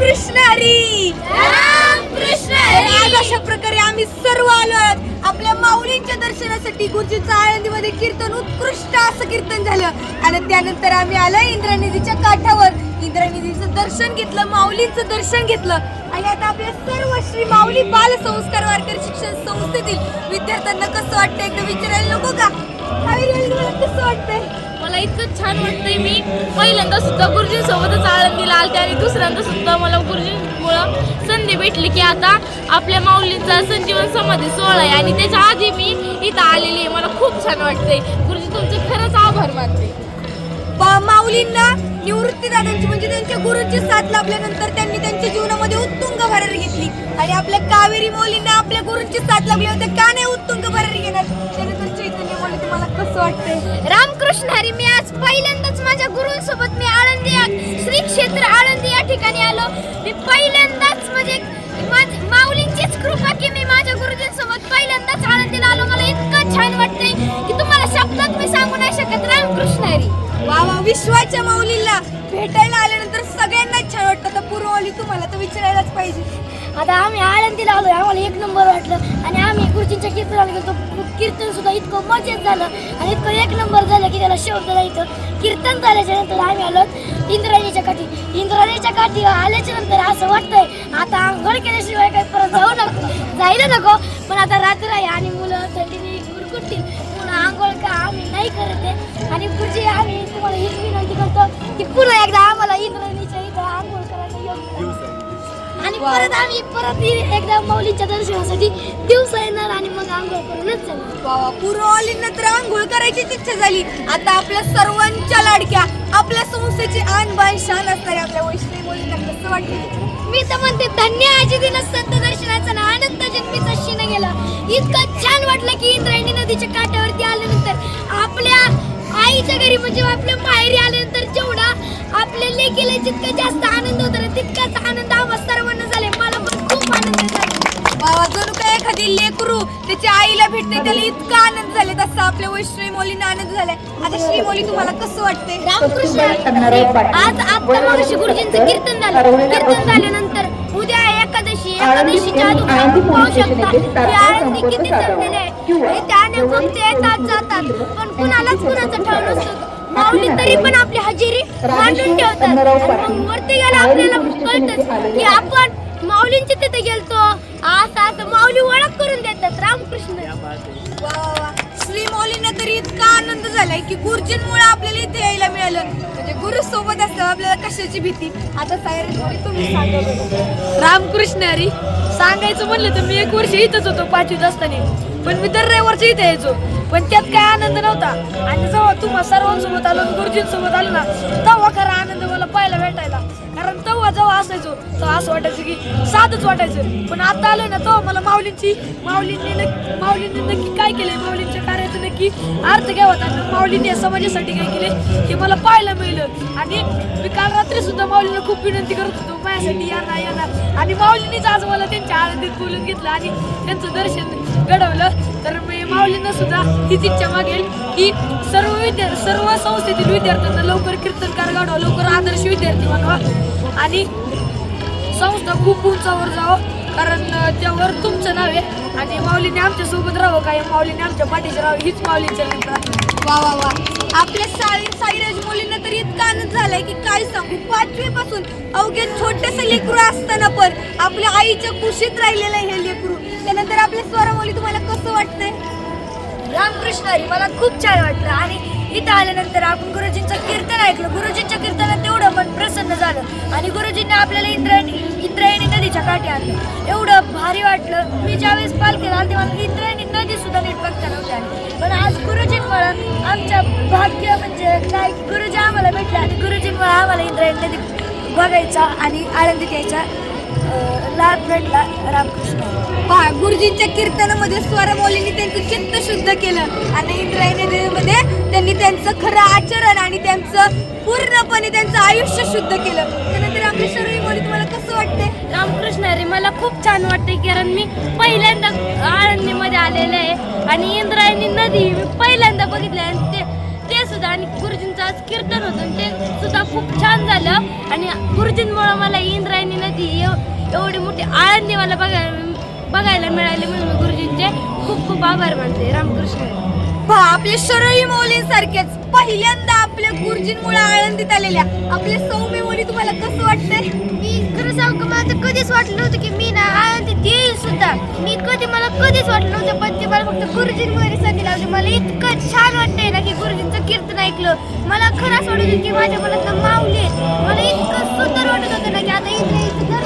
कृष्ण हरी! कृष्ण आज अशा प्रकारे आम्ही सर्व आलो आहोत. आपल्या माऊलींच्या दर्शनासाठी गुरुजीचं आळंदीमध्ये कीर्तन उत्कृष्ट असं कीर्तन झालं. आणि त्यानंतर आम्ही आलो इंद्रानिधीच्या काठावर. इंद्रानिधीचं दर्शन घेतलं माऊलींचं दर्शन घेतलं. आणि आता आपल्या सर्व श्री माऊली बाल संस्कार वारकरी शिक्षण संस्थेतील विद्यार्थ्यांना कसं वाटतं एकदा विचारायला नको का? कसं वाटतंय? मला इतकं छान वाटतंय मी. पहिल्यांदा सुद्धा गुरुजींसोबतच आळंदीला आलते आणि दुसऱ्यांदा सुद्धा मला गुरुजींमुळं संधी भेटली की आता आपल्या माऊलींचा संजीवन समाधी सोहळा आहे आणि त्याच्या आधी मी इथं आलेली आहे. मला खूप छान वाटतंय. गुरुजी तुमचे खरंच आभार मानते. मा- माऊलींना निवृत्ती दादांची म्हणजे त्यांच्या गुरुची साथ लाभल्यानंतर त्यांनी त्यांच्या जीवनामध्ये उत्तुंग भरारी घेतली. आणि आपल्या कावेरी मौलींना आपल्या गुरुंची साथ लाभली होते का नाही उत्तुंग भरारी घेणार? वाटतंय. रामकृष्ण हरी मी आज पहिल्यांदाच माझ्या गुरूंसोबत मी आळंदी या- श्री क्षेत्र आळंदी या ठिकाणी आलो. मी पहिल्यांदाच म्हणजे माझ- माऊलींचीच कृपा की मी माझ्या गुरुजींसोबत पहिल्यांदाच आळंदीला आलो. मला इतकं छान वाटतंय की तुम्हाला शब्दात मी सांगू नाही शकत. रामकृष्ण हरी. वा वा विश्वाच्या माऊलीला भेटायला आल्यानंतर सगळ्यांनाच छान वाटतं. तर पूर्वली तुम्हाला तर विचारायलाच पाहिजे. आता आम्ही आळंदीला आलोय. आम्हाला एक नंबर वाटलं. आणि आम्ही गुरुजींच्या कीर्तनाला गेलो कीर्तन सुद्धा इतकं मजेत झालं आणि इतकं एक नंबर झालं की त्याला शेवट इथं. कीर्तन झाल्याच्यानंतर आम्ही आलो इंद्रायणीच्या काठी. इंद्राणीच्या काठी आल्याच्यानंतर असं वाटतंय आता आंघोळ केल्याशिवाय काही परत जाऊ नको. जायला नको पण आता रात्र आहे आणि मुलं थंडीने कुरकुटतील म्हणून आंघोळ का आम्ही नाही करत आहे. आणि पुढची आम्ही तुम्हाला हीच विनंती करतो की पुन्हा एकदा आम्हाला इंद्रायणीच्या इथं आंघोळ करायला योग्य आणि परत आम्ही परत एकदा माऊलीच्या दर्शनासाठी दिवसा येणार आणि मग आंघोळ करूनच जाणार वा वा पूर्वलींना तर आंघोळ करायचीच इच्छा झाली. आता आपल्या सर्वांच्या लाडक्या आपल्या संस्थेची आन बाण शान असणारे आपल्या वैष्णवी मुलींना कसं वाटतं मी तर म्हणते धन्य आजी दिन संत दर्शनाचा ना आनंद जन्मीचा क्षण गेला. इतकं छान वाटलं की इंद्रायणी नदीच्या काठावरती आल्यानंतर आपल्या आईच्या घरी म्हणजे आपल्या माहेरी आल्यानंतर जेवढा आपल्या लेकीला जितका जास्त आनंद होता ना तितकाच आनंद आम्हा सर्वांना झाले मला पण खूप आनंद झाला जणू काय एखादी लेकरू त्याच्या आईला भेटते त्याला इतका आनंद झाले तसा आपल्या वैष्णवी मुलींना आनंद झालाय. आता श्री मुली तुम्हाला कसं वाटतंय? रामकृष्ण. आज आता मगाशी गुरुजींचं कीर्तन झालं. कीर्तन झाल्यानंतर उद्या एकादशी एकादशीच्या आधी आपण पाहू शकता की आळंदी किती जमलेली आहे आणि त्याने येतात जातात. पण कुणालाच कुणाचं ठाव नसतं. माऊली तरी पण आपली हजेरी मांडून ठेवतात. वरती गेला आपल्याला कळतं की आपण माऊलींच्या तिथे गेलतो. असं असं माऊली ओळख करून देतात. रामकृष्ण. तरी इतका आनंद झालाय की गुरुजींमुळे आपल्याला इथे यायला मिळालं. म्हणजे गुरु सोबत असतं आपल्याला कशाची भीती? आता सायरन तुम्ही सांगा बरं. रामकृष्ण हरी सांगायचं म्हणलं तर मी एक वर्ष इथंच होतो पाचवीत असताना. पण मी दर रविवारच्या इथे यायचो. पण त्यात काय आनंद नव्हता. आणि जेव्हा तुम्हा सर्वांसोबत आलो गुरुजींसोबत आलो ना तेव्हा खरा आनंद मला पाहायला भेटायला असायचो तर असं वाटायचं की साधच वाटायचं. पण आता आलो ना तो मला माऊलींची माऊलींनी नक्की माऊलींनी नक्की काय केलंय? माऊलींच्या कार्याचं नक्की अर्थ घ्यावा. आणि माऊलींनी या समाजासाठी काय केले हे मला पाहायला मिळलं. आणि मी काल रात्री सुद्धा माऊलींना खूप विनंती करत होतो माझ्यासाठी या ना या ना. आणि माऊलींनीच आज मला त्यांच्या आनंदीत बोलून घेतलं आणि त्यांचं दर्शन घडवलं. तर मी माऊलींना सुद्धा हीच इच्छा मागेल की सर्व विद्या सर्व संस्थेतील विद्यार्थ्यांना लवकर कीर्तनकार घडवा लवकर आदर्श विद्यार्थी बनवा. आणि संस्था खूप उंचावर जावं कारण त्यावर तुमचं नाव आहे आणि माऊलीने आमच्यासोबत राहावं काय माऊलीने आमच्या पाठीशी राहावं हीच माऊलीच्या वा वा वा. आपल्या साई साईराज मुलींना तरी इतका आनंद झालाय की काय सांगू? पाचवी पासून अवघे छोटस लेकरू असताना पण आपल्या आईच्या कुशीत राहिलेलं आहे हे लेकरू. त्यानंतर आपल्या स्वरा मुली तुम्हाला कसं वाटतंय? रामकृष्ण हरी मला खूप छान वाटलं. आणि इथं आल्यानंतर आपण गुरुजींचं कीर्तन ऐकलं. गुरुजींच्या कीर्तनात तेवढं मन प्रसन्न झालं आणि गुरुजींनी आपल्याला इंद्रायणी इंद्रायणी नदीच्या काठी आणलं एवढं भारी वाटलं. मी ज्यावेळेस पालखीला आलते मला इंद्रायणी नदी सुद्धा नीट बघता नव्हती आली. पण आज गुरुजींमुळं आमच्या भाग्य म्हणजे काय गुरुजी आम्हाला भेटले आणि गुरुजींमुळे आम्हाला इंद्रायणी नदी बघायचा आणि आनंद घ्यायचा. लाभ भेटला रामकृष्ण. हरी. पहा गुरुजींच्या कीर्तनामध्ये स्वर मौलींनी त्यांचं चित्त शुद्ध केलं आणि इंद्रायणीमध्ये त्यांनी त्यांचं खरं आचरण आणि त्यांचं पूर्णपणे त्यांचं आयुष्य शुद्ध केलं. त्यानंतर आपली सर्व मुली तुम्हाला कसं वाटतंय? रामकृष्ण हरी मला खूप छान वाटते कारण मी पहिल्यांदा आळंदीमध्ये आलेले आहे आणि इंद्रायणी नदी मी पहिल्यांदा बघितली आणि ते ते सुद्धा आणि गुरुजींचं आज कीर्तन होतं आणि ते सुद्धा खूप छान झालं. आणि गुरुजींमुळं मला इंद्रायणी नदी एवढी मोठी आळंदी मला बघायला बघायला मिळाली म्हणून मी गुरुजींचे खूप खूप आभार मानते. रामकृष्ण. हरी. पहा आपल्या शरळी मौलींसारखेच. पहिल्यांदा आपल्या गुरुजींमुळे आळंदीत आलेल्या आपल्या सौम्य मुली तुम्हाला कसं वाटतंय? मी खरं सांगू का मला तर कधीच वाटलं नव्हतं की मी ना आळंदीत येईल सुद्धा. मी कधी मला कधीच वाटलं नव्हतं पण ते मला फक्त गुरुजींमुळे संधी लावली. मला इतकं छान वाटतंय ना की गुरुजींचं कीर्तन ऐकलं. मला खरं असं वाटत होतं की माझ्या मनात माऊली. मला इतकं सुंदर वाटत होतं ना की आता इथे इथं.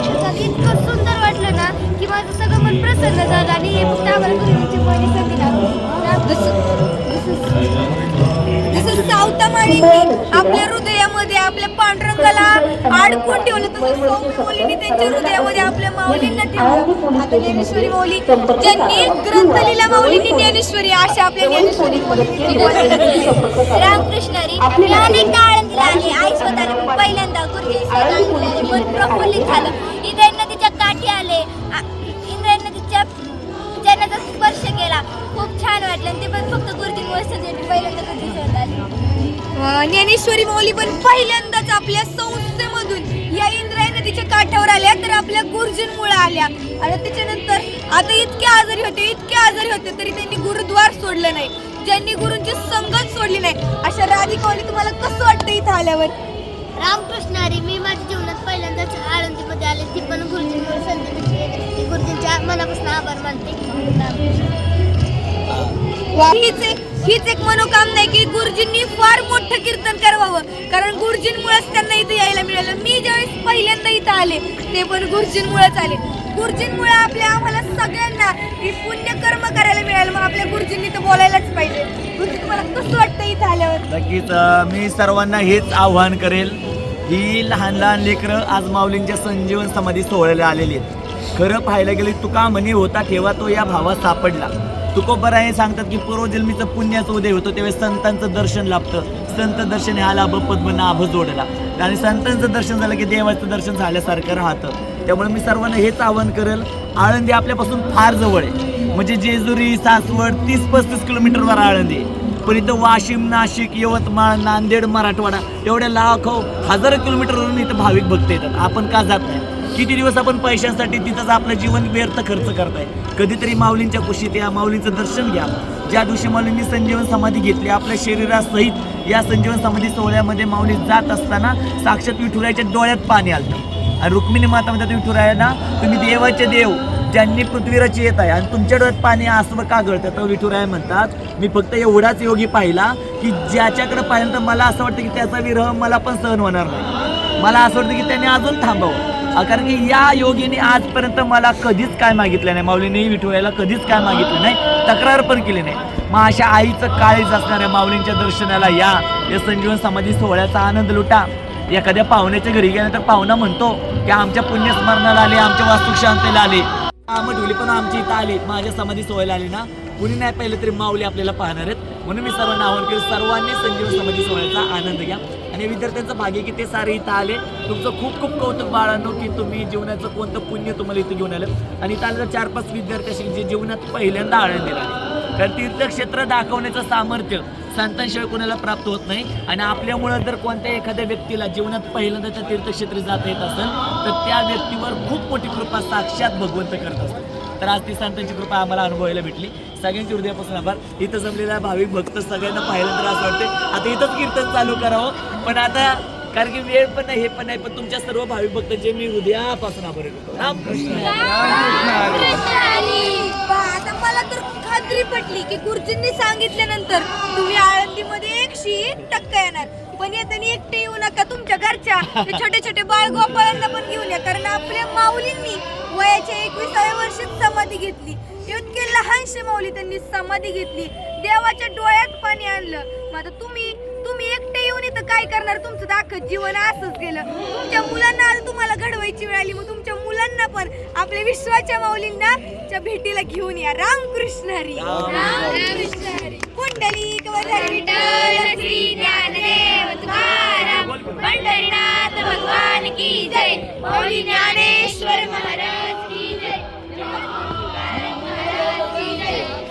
माझं सगळं मन प्रसन्न झालं आणि हे फक्त आम्हाला गुरुजींची पहिली संधी लावली जसं आपल्या हृदयामध्ये आपल्या पांडुरंगाला अडकून ठेवलं. तसं सौम्य मुलींनी त्यांच्या हृदयामध्ये आपल्या माऊलींना ठेवलं. आता ज्ञानेश्वरी माऊली ज्यांनी ग्रंथ लिहिला माऊलींनी ज्ञानेश्वरी अशा आपल्या ज्ञानेश्वरी. रामकृष्णरी मी अनेकदा आळंदीला आले. आई स्वतःने पहिल्यांदा गुरुजी मन प्रफुल्लित झालं. इंद्रायण नदीच्या काठी आले. अं, ज्ञानेश्वरी माऊली पण पहिल्यांदाच आपल्या संस्थेमधून या इंद्रायणी नदीच्या काठावर आल्या तर आपल्या गुरुजींमुळे आल्या. आणि त्याच्यानंतर आता इतके आजारी होते इतके आजारी होते तरी त्यांनी गुरुद्वार सोडलं नाही. ज्यांनी गुरूंची संगत सोडली नाही अशा राधिकावाली तुम्हाला कसं वाटतं इथं आल्यावर? रामकृष्ण हरी मी माझ्या जीवनात पहिल्यांदाच आळंदीमध्ये आले. ती पण गुरुजींमुळे संधी गुरुजींच्या मनापासून आभार मानते. हीच एक हीच एक मनोकामना आहे की गुरुजींनी फार मोठं आले. ते पण गुरुजींमुळेच आले. गुरुजींमुळे आपल्या आम्हाला सगळ्यांना पुण्य पुण्यकर्म करायला मिळालं. मग आपल्या गुरुजींनी तर बोलायलाच पाहिजे. गुरुजी तुम्हाला कसं वाटतं इथं आल्यावर? नक्कीच मी सर्वांना हेच आव्हान करेल ही लहान लहान लेकरं आज माऊलींच्या संजीवन समाधी सोहळ्याला आलेली आहेत. खरं पाहायला गेले तुका म्हणे होता ठेवा तो या भावात सापडला. तुकोबराय सांगतात की पूर्वजन्मीचं पुण्याचं उदय होतं त्यावेळेस संतांचं दर्शन लाभतं. संत दर्शन ह्या लाभ पद्म नाभ जोडला. आणि संतांचं दर्शन झालं की देवाचं दर्शन झाल्यासारखं राहतं. त्यामुळे मी सर्वांना हेच आवाहन करेल आळंदी आपल्यापासून फार जवळ आहे. म्हणजे जेजुरी सासवड तीस पस्तीस किलोमीटरवर आळंदी आहे. पण इथं वाशिम नाशिक यवतमाळ नांदेड मराठवाडा एवढ्या लाखो हजारो किलोमीटरवरून इथं भाविक भक्त येतात. आपण का जात नाही? किती दिवस आपण पैशांसाठी तिथंच आपलं जीवन व्यर्थ खर्च करताय? कधीतरी माऊलींच्या कुशीत या माऊलींचं दर्शन घ्या. ज्या दिवशी माऊलींनी संजीवन समाधी घेतली आपल्या शरीरासहित या संजीवन समाधी सोहळ्यामध्ये माऊली जात असताना साक्षात विठुरायाच्या डोळ्यात पाणी आलं. आणि रुक्मिणी माता म्हणतात विठुरायांना तुम्ही देवाचे देव ज्यांनी पृथ्वीराची येत आहे आणि तुमच्या डोळ्यात पाणी असं का गळतं तर विठुराय म्हणतात मी फक्त एवढाच योगी पाहिला की ज्याच्याकडे पाहिलं तर मला असं वाटतं की त्याचा विरह मला पण सहन होणार नाही. मला असं वाटतं की त्याने अजून थांबावं. कारण की या योगीने आजपर्यंत मला कधीच काय मागितलं नाही. माऊलीने विठोळ्याला कधीच काय मागितलं नाही. तक्रार पण केली नाही. मग अशा आईचं काळीच असणाऱ्या माऊलींच्या दर्शनाला या या संजीवन समाधी सोहळ्याचा आनंद लुटा. एखाद्या पाहुण्याच्या घरी गेल्यानंतर पाहुणा म्हणतो की आमच्या पुण्यस्मरणाला आले आमच्या वास्तुक शांतीला आले. आमडुली पण आमची इथं आली. माझ्या समाधी सोहळ्याला आली ना? कुणी नाही पाहिलं तरी माऊली आपल्याला पाहणार आहेत. म्हणून मी सर्वांना आवाहन केलं सर्वांनी संजीवन समाधी सोहळ्याचा आनंद घ्या. आणि विद्यार्थ्यांचं भाग्य की ते सारे इथं आले. तुमचं खूप खूप कौतुक बाळांनो की तुम्ही जीवनाचं कोणतं पुण्य तुम्हाला इथं घेऊन आलं. आणि इथं आलं चार पाच विद्यार्थी असे जे जीवनात पहिल्यांदा आळंदीला आले. कारण तीर्थक्षेत्र दाखवण्याचं सामर्थ्य संतांशिवाय कोणाला प्राप्त होत नाही. आणि आपल्यामुळं जर कोणत्या एखाद्या व्यक्तीला जीवनात पहिल्यांदा त्या तीर्थक्षेत्री जाता येत असेल तर त्या व्यक्तीवर खूप मोठी कृपा साक्षात भगवंत करत असतो. तर आज ती संतांची कृपा आम्हाला अनुभवायला भेटली. सगळ्यांच्या हृदयापासून आभार. इथं जमलेला भाविक भक्त सगळ्यांना पाहिलं तर असं वाटते आता इथंच कीर्तन चालू करावं. पण आता कारण की वेळ पण नाही हे पण नाही पण तुमच्या सर्व भावीभवतं जे मी हृदयापासून आभारी व्यक्त आता मला तर खात्री पटली की गुरुजींनी सांगितल्यानंतर तुम्ही आळंदीमध्ये एकशे एक टक्का येणार. पण येताना एकटे येऊ नका तुमच्या घरच्या. ते छोटे छोटे बाळगोपाळांना पण घेऊन या कारण आपल्या माऊलींनी वयाच्या एकविसाव्या वर्षात समाधी घेतली. इतके लहानशी माऊली त्यांनी समाधी घेतली. देवाच्या डोळ्यात पाणी आणलं. मग आता तुम्ही तुम्ही काय करणार? तुमचं दाखत जीवन असंच गेलं. तुमच्या मुलांना आज तुम्हाला घडवायची वेळ आली मग तुमच्या मुलांना पण आपल्या विश्वाच्या माऊलींना च्या भेटीला घेऊन या. रामकृष्ण हरी. रामकृष्ण हरी कुंडली कवधारी ज्ञानदेव तुकाराम पंढरीनाथ भगवान की जय. मौली ज्ञानेश्वर महाराज की जय.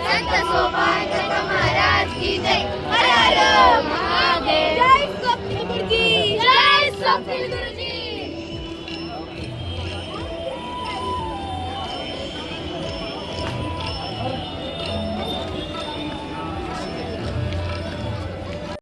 संत सोपान